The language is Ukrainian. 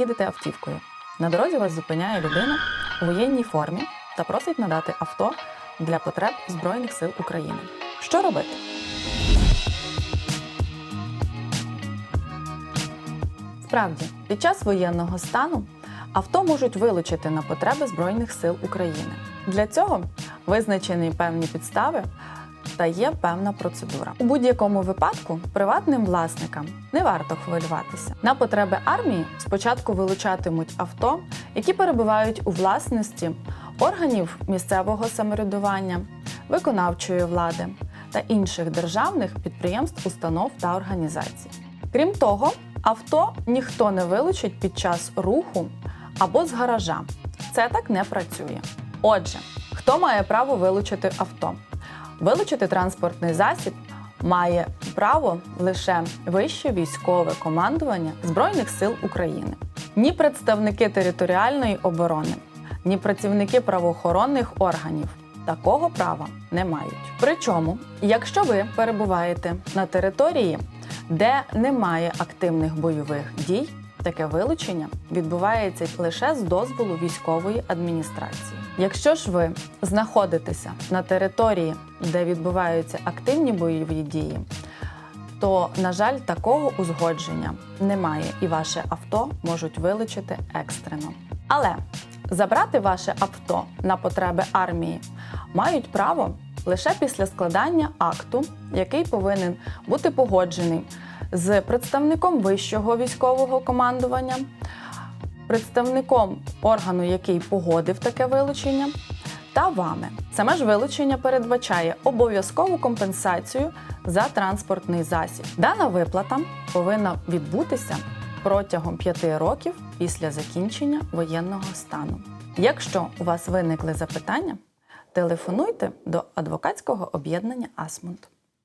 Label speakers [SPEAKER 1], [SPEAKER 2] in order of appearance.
[SPEAKER 1] їдете автівкою. На дорозі вас зупиняє людина у воєнній формі та просить надати авто для потреб Збройних сил України. Що робити? Справді, під час воєнного стану авто можуть вилучити на потреби Збройних сил України. Для цього визначені певні підстави та є певна процедура. У будь-якому випадку приватним власникам не варто хвилюватися. На потреби армії спочатку вилучатимуть авто, які перебувають у власності органів місцевого самоврядування, виконавчої влади та інших державних підприємств, установ та організацій. Крім того, авто ніхто не вилучить під час руху або з гаража. Це так не працює. Отже, хто має право вилучити авто? Вилучити транспортний засіб має право лише вище військове командування Збройних сил України. Ні представники територіальної оборони, ні працівники правоохоронних органів такого права не мають. Причому, якщо ви перебуваєте на території, де немає активних бойових дій, таке вилучення відбувається лише з дозволу військової адміністрації. Якщо ж ви знаходитеся на території, де відбуваються активні бойові дії, то, на жаль, такого узгодження немає, і ваше авто можуть вилучити екстрено. Але забрати ваше авто на потреби армії мають право лише після складання акту, який повинен бути погоджений з представником вищого військового командування, представником органу, який погодив таке вилучення, та вами. Саме ж вилучення передбачає обов'язкову компенсацію за транспортний засіб. Дана виплата повинна відбутися протягом 5 років після закінчення воєнного стану. Якщо у вас виникли запитання, телефонуйте до адвокатського об'єднання Асмунд.